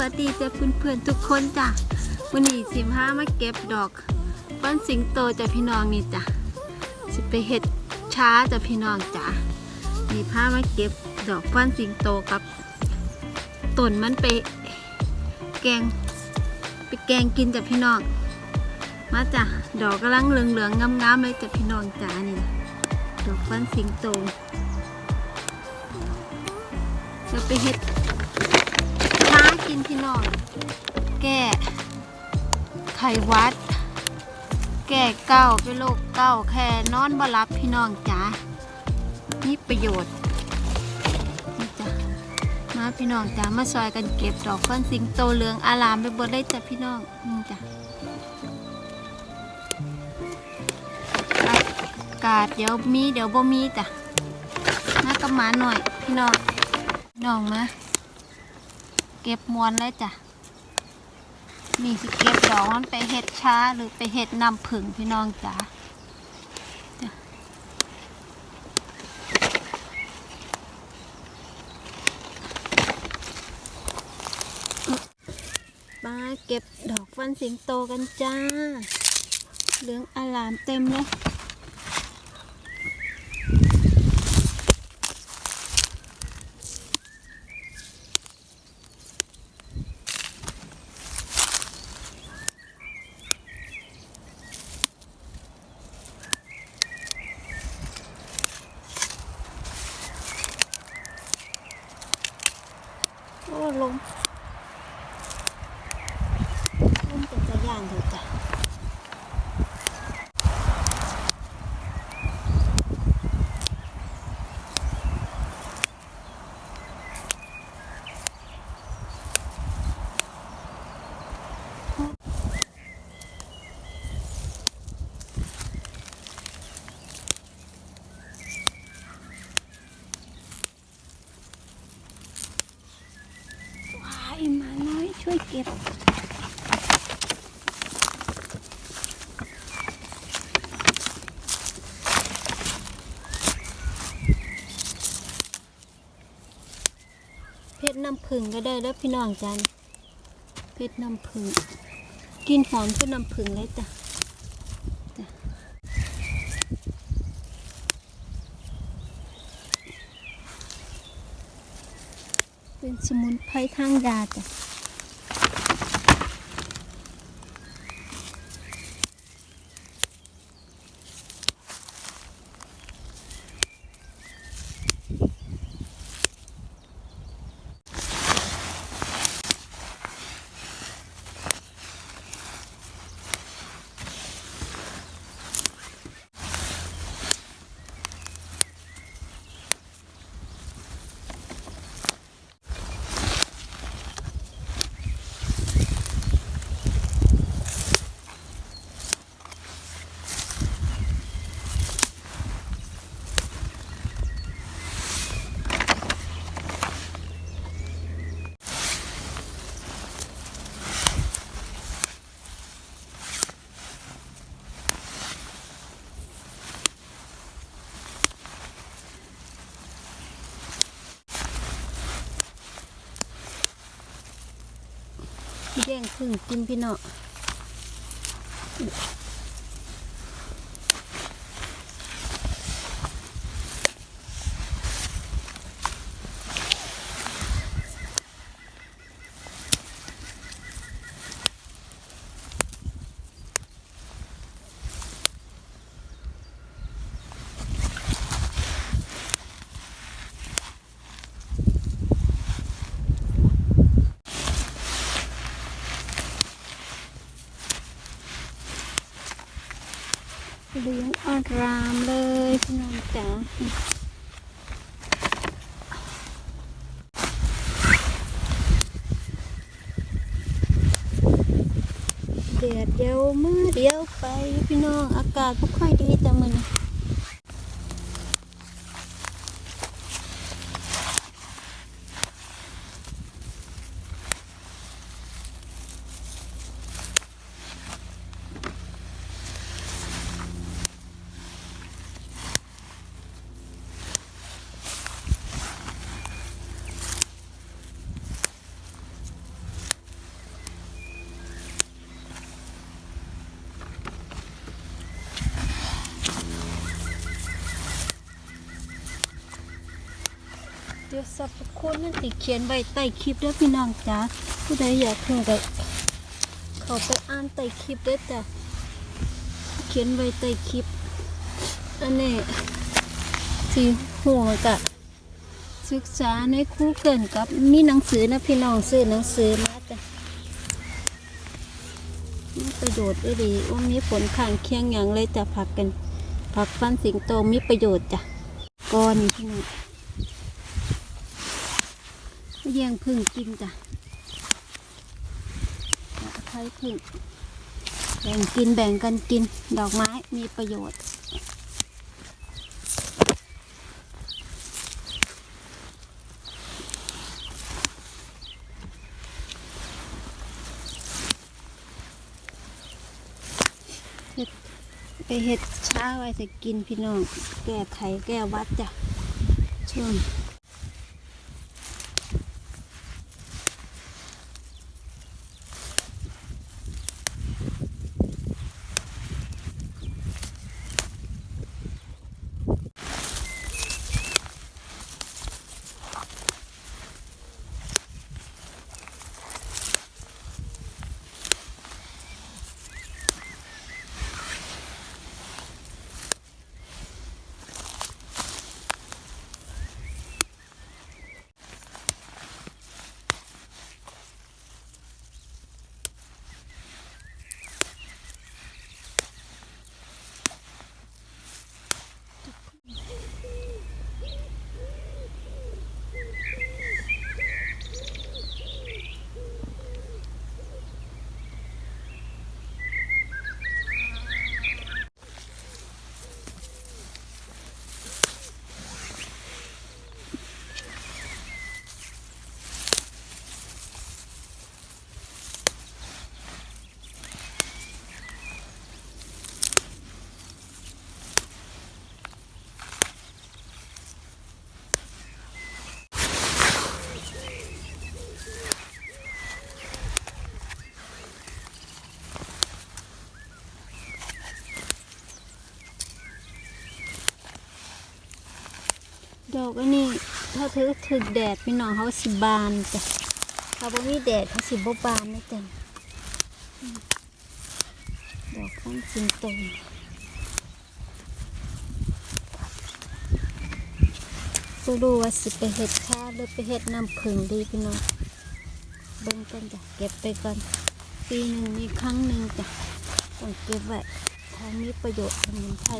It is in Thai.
วัสดีจ้ะเพื่อนๆทุกคนจ้ะวันนี้สิพามาเก็บดอกป้นสิงโตจ้ะพี่น้องนี่จ้ะสิไปเห็ดช้าจ้ะพี่น้องจ้ะนี่พามาเก็บดอกป้นสิงโตกับต้นมันไปแกงไปแกงกินจ้ะพี่น้อง มาจ้ะดอกกำลังเหลืองๆงามๆเลยจ้ะพี่น้องจ้ะนี่ดอกป้นสิงโตจะไปเห็ด กินพี่น้อง แก้ไขวัด แก้เก้าเป็นโรคเก้าแค่นอนบ่รับพี่น้องจ๋านี่ประโยชน์นี่จ้ะมาพี่น้องจ๋ามาซอยกันเก็บดอกฟันสิงโตเหลืองอารามไปบดได้จ้ะพี่น้องนี่จ้ะอากาศเดี๋ยวมีเดี๋ยวบ่มีจ้ะน่ากระหมาหน่อยพี่น้องน้องมา เก็บมวนเลยจ้ะนี่สิเก็บดอกมันไปเห็ดช้าหรือไปเห็ดนำผึ่งพี่น้องจ๋าจ้ะมาเก็บดอกฟันสิงโตกันจ้า เหลืองอลามเต็มเลย โอ้ลมลมเป็นตะย่านเถอะจ้ะว้ายหมาน้อย ช่วยเก็บเพชรน้ำผึ้งก็ได้แล้วพี่น้องจันเพชรน้ำผึ้งกินหอมคือน้ำผึ้งเลยจ้ะจ้ะเป็นสมุนไพรทางยาจ้ะ แดงผึ้งกินพี่เนาะ เหลืองอารามเลยพี่น้องจ๋าเดียวเดียวมือเดียวไปพี่น้องอากาศไม่ค่อยดีแต่มัน เดี๋ยวสรรพคุณนั่นติเขียนไว้ใต้คลิปด้อพี่น้องจ้าผู้ใดอยากเพิ่งก็เขาไปอ่านใต้คลิปด้อจ้ะเขียนไว้ใต้คลิป อันนี้ที่หัวกะศึกษาในครูเกินกับมีหนังสือนะพี่น้องซื้อหนังสือมาจ้ะมีประโยชน์ด้วยดีว่ามีผลข้างเคียงอย่างเลยจะผักกันผักฟันสิงโตมีประโยชน์จ้ะก้อนนี่พี่น้อง แย่งพึ่งกินจ้ะใช้พึ่งแบ่งกินแบ่งกันกินดอกไม้มีประโยชน์เฮ็ดไปเฮ็ดช้าไว้จะกินพี่น้อง แก้ไขแก้วัดจ้ะช่วงดอ กอันนี้ถ้าถือถึกแดดพี่น้องเขาสิบานจ้ะถ้าบ่มีแดดเขาสิบ่บานนะจ้ะดอกข้างสิงโตก็รู้ว่าสิไปเห็ดชาหรือไปเห็ดน้ำผึ้งดีพี่น้องเบิ่งกันจ้ะเก็บไปก่อนปีหนึ่งมีครั้งหนึ่งจ้ะต้องเก็บไว้ถ้ามีประโยชน์สมุนไพร